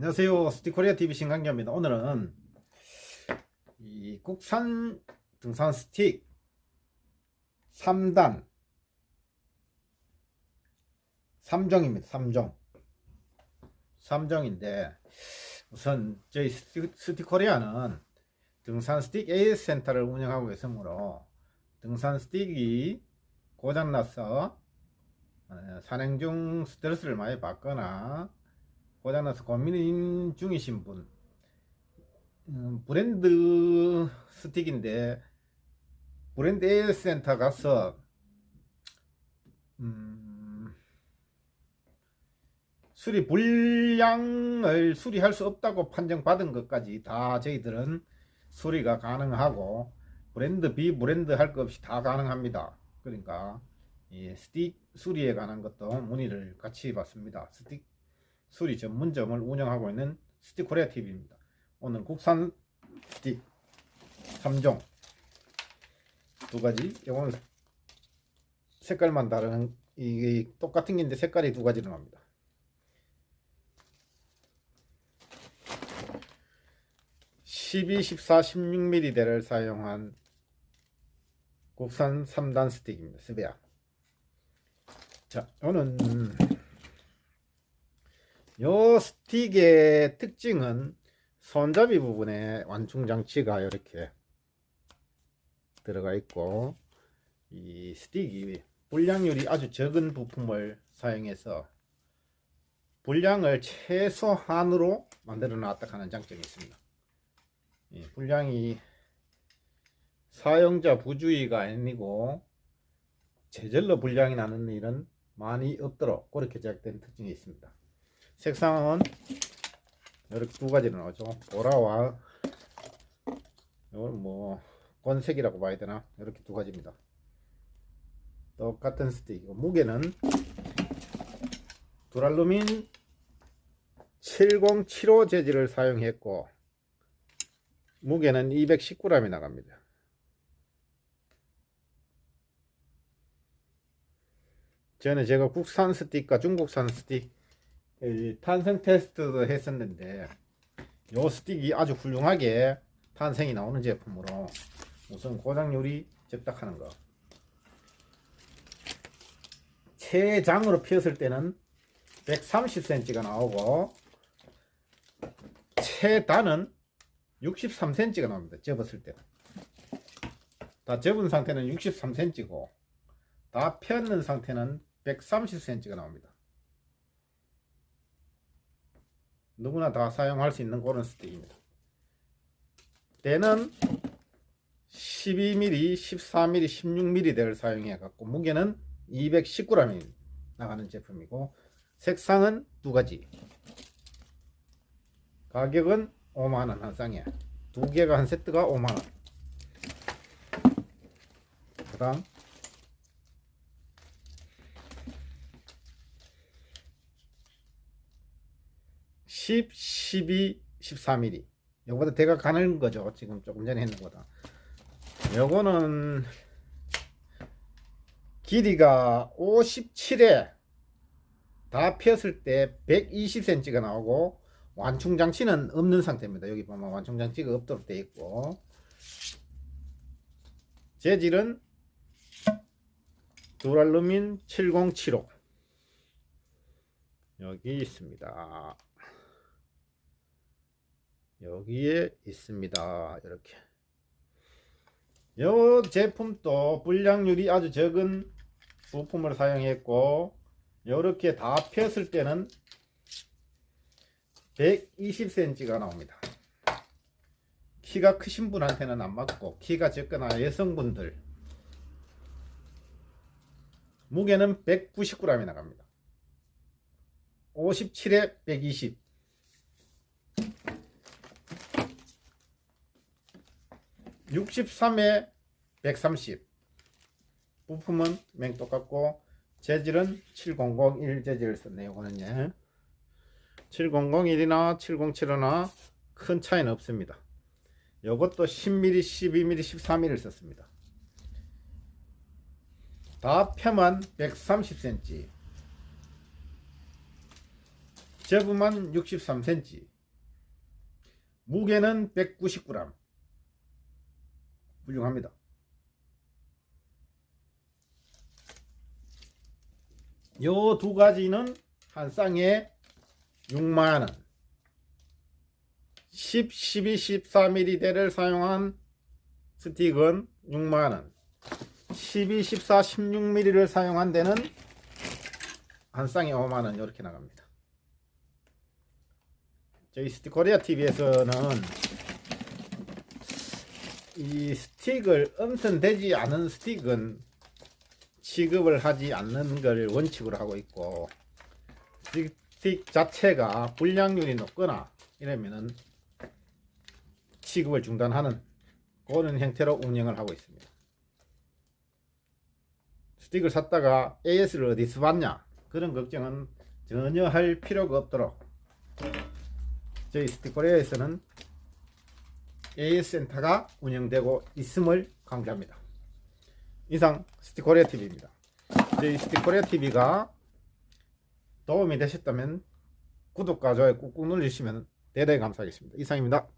안녕하세요. 스티코리아 TV 신강기입니다. 오늘은 이 국산 등산 스틱 3단 3종입니다. 3종. 3종인데 우선 저희 스티- 스티코리아는 등산 스틱 AS 센터를 운영하고 있으므로 등산 스틱이 고장나서 어, 산행 중 스트레스를 많이 받거나 고장나서 고민 중이신 분 음, 브랜드 스틱인데 브랜드 AS 센터 가서 음, 수리 불량을 수리할 수 없다고 판정받은 것까지 다 저희들은 수리가 가능하고 브랜드 비브랜드 할 것 없이 다 가능합니다. 그러니까 이 스틱 수리에 관한 것도 문의를 같이 받습니다. 스틱 수리 전문점을 운영하고 있는 스틱 코리아 TV입니다. 오늘 국산 스틱 3종 두 가지. 이거는 색깔만 다른 이게 똑같은 게인데 색깔이 두 가지로 나옵니다. (12, 14, 16mm대를 사용한 국산 3단 스틱입니다. 스베아. 자, 이거는 요 스틱의 특징은 손잡이 부분에 완충 장치가 이렇게 들어가 있고 이 스틱이 불량률이 아주 적은 부품을 사용해서 불량을 최소한으로 만들어 놨다 하는 장점이 있습니다. 이 불량이 사용자 부주의가 아니고 제절로 불량이 나는 일은 많이 없도록 그렇게 제작된 특징이 있습니다. 색상은 이렇게 두 가지로 나오죠. 보라와 이건 뭐 건색이라고 봐야 되나 이렇게 두 가지입니다. 똑같은 스틱이고 무게는 두랄루민 7075 재질을 사용했고 무게는 219g이 나갑니다. 전에 제가 국산 스틱과 중국산 스틱 이 탄생 테스트도 했었는데 요 스틱이 아주 훌륭하게 탄생이 나오는 제품으로 우선 고장률이 적당하는 거. 최장으로 피었을 때는 130cm가 나오고 최단은 63cm가 나옵니다 접었을 때는. 다 접은 상태는 63cm고 다 폈는 상태는 130cm가 나옵니다 누구나 다 사용할 수 있는 그런 스틱입니다. 때는 12mm, 14mm, 16mm대를 사용해 갖고 무게는 219g이 나가는 제품이고 색상은 두 가지. 가격은 5만 원 한 쌍에 두 개가 한 세트가 5만 원. 그다음 10, 12, 14mm. 요거보다 대가 가는 거죠. 지금 조금 전에 했는 거다. 요거는 길이가 57에 다 폈을 때 120cm가 나오고 완충 장치는 없는 상태입니다. 여기 보면 완충 장치가 없도록 되어 있고 재질은 두랄루민 7075 여기 있습니다. 여기에 있습니다. 이렇게. 이 제품도 불량률이 아주 적은 부품을 사용했고 이렇게 다 폈을 때는 120cm가 나옵니다. 키가 크신 분한테는 안 맞고 키가 적거나 여성분들 무게는 190g이 나갑니다. 57에 120 63에 130 부품은 맹 똑같고 재질은 7001 재질을 썼네요 이거는요 7001이나 707이나 큰 차이는 없습니다. 이것도 10mm 12mm 13mm 썼습니다. 다 펴만 130cm 접으만 63cm 무게는 190g. 훌륭합니다. 요 두 가지는 한 쌍에 6만원. 10, 12, 14mm대를 사용한 스틱은 6만원. 12, 14, 16mm를 사용한 데는 한 쌍에 5만원 이렇게 나갑니다. 저희 스틱 코리아 TV에서는 이 스틱을 엄선되지 않은 스틱은 취급을 하지 않는 걸 원칙으로 하고 있고 스틱 자체가 불량률이 높거나 이러면은 취급을 중단하는 그런 형태로 운영을 하고 있습니다. 스틱을 샀다가 AS를 어디서 봤냐 그런 걱정은 전혀 할 필요가 없도록 저희 스틱 코리아에서는 AS 센터가 운영되고 있음을 강조합니다. 이상 스티코리아 TV입니다. 저희 스티코리아 TV가 도움이 되셨다면 구독과 좋아요 꾹꾹 눌러주시면 대단히 감사하겠습니다. 이상입니다.